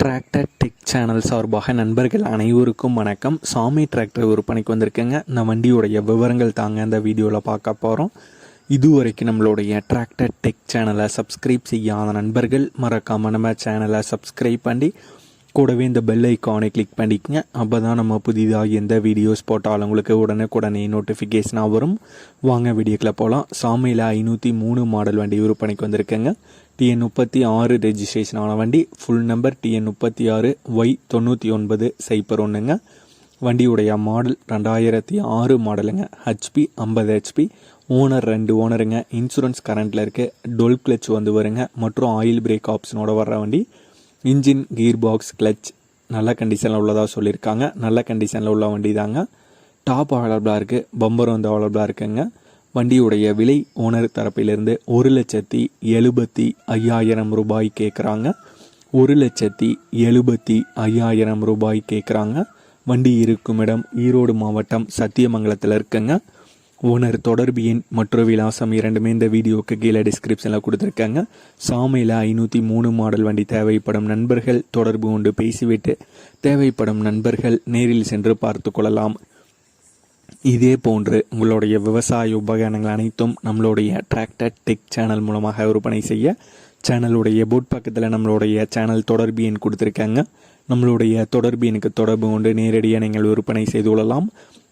Tractor tech channel சார்பாக நண்பர்கள் அனைவருக்கும் வணக்கம். சாமி டிராக்டர் விற்பனைக்கு வந்திருக்கேங்க. இந்த வண்டியுடைய விவரங்கள் தாங்க இந்த வீடியோவில் பார்க்க போகிறோம் இதுவரைக்கும் நம்மளுடைய டிராக்டர் டெக் சேனலை சப்ஸ்கிரைப் செய்யாத நண்பர்கள் மறக்காமல் நம்ம சேனலை சப்ஸ்கிரைப் பண்ணி கூடவே இந்த பெல் ஐக்கானை கிளிக் பண்ணிக்கங்க. அப்போ தான் நம்ம புதிதாக எந்த வீடியோஸ் போட்டாலும் உங்களுக்கு உடனுக்குடனே நோட்டிஃபிகேஷனாக வரும். வாங்க வீடியோக்கில் போகலாம் சாமியில் ஐநூற்றி மூணு மாடல் வண்டி விற்பனைக்கு வந்திருக்கேங்க. டிஎன் முப்பத்தி ஆறு ரெஜிஸ்ட்ரேஷன் ஆன வண்டி. ஃபுல் நம்பர் டிஎன் முப்பத்தி ஆறு ஒய் தொண்ணூற்றி ஒன்பது சைப்பர் ஒன்றுங்க வண்டியுடைய மாடல் ரெண்டாயிரத்தி ஆறு மாடலுங்க ஹெச்பி ஐம்பது ஹெச்பி ஓனர் ரெண்டு ஓனருங்க இன்சூரன்ஸ் கரண்ட்டில் இருக்குது டொல் கிளச் வந்து வருங்க. மற்றும் ஆயில் பிரேக் ஆப்ஷனோட வர்ற வண்டி. இன்ஜின் கீர் பாக்ஸ் கிளச் நல்ல கண்டிஷனில் உள்ளதாக சொல்லியிருக்காங்க. நல்ல கண்டிஷனில் உள்ள வண்டி தாங்க. டாப் அவைலபிளாக இருக்குது பம்பர் வந்து அவைலபிளாக இருக்குங்க. வண்டியுடைய விலை ஓனர் தரப்பிலிருந்து ஒரு லட்சத்தி எழுபத்தி ஐயாயிரம் ரூபாய் கேட்குறாங்க ஒரு லட்சத்தி எழுபத்தி ஐயாயிரம் ரூபாய் கேட்குறாங்க வண்டி இருக்கும் இடம் ஈரோடு மாவட்டம் சத்தியமங்கலத்தில் இருக்குங்க. ஓனர் தொடர்பு எண் மற்றும் விலாசம் இரண்டுமே இந்த வீடியோவுக்கு கீழே டிஸ்கிரிப்ஷனில் கொடுத்துருக்காங்க. சாமியில் ஐநூற்றி மூணு மாடல் வண்டி தேவைப்படும் நண்பர்கள் தொடர்பு கொண்டு பேசிவிட்டு தேவைப்படும் நண்பர்கள் நேரில் சென்று பார்த்து கொள்ளலாம். இதே போன்று உங்களுடைய விவசாய உபகரணங்கள் அனைத்தும் நம்மளுடைய டிராக்டர் டெக் சேனல் மூலமாக விற்பனை செய்ய சேனலுடைய போட் பக்கத்தில் நம்மளுடைய சேனல் தொடர்பு எண் கொடுத்துருக்காங்க. நம்மளுடைய தொடர்பு எண்ணுக்கு தொடர்பு கொண்டு நேரடியாக நீங்கள் விற்பனை செய்து கொள்ளலாம்.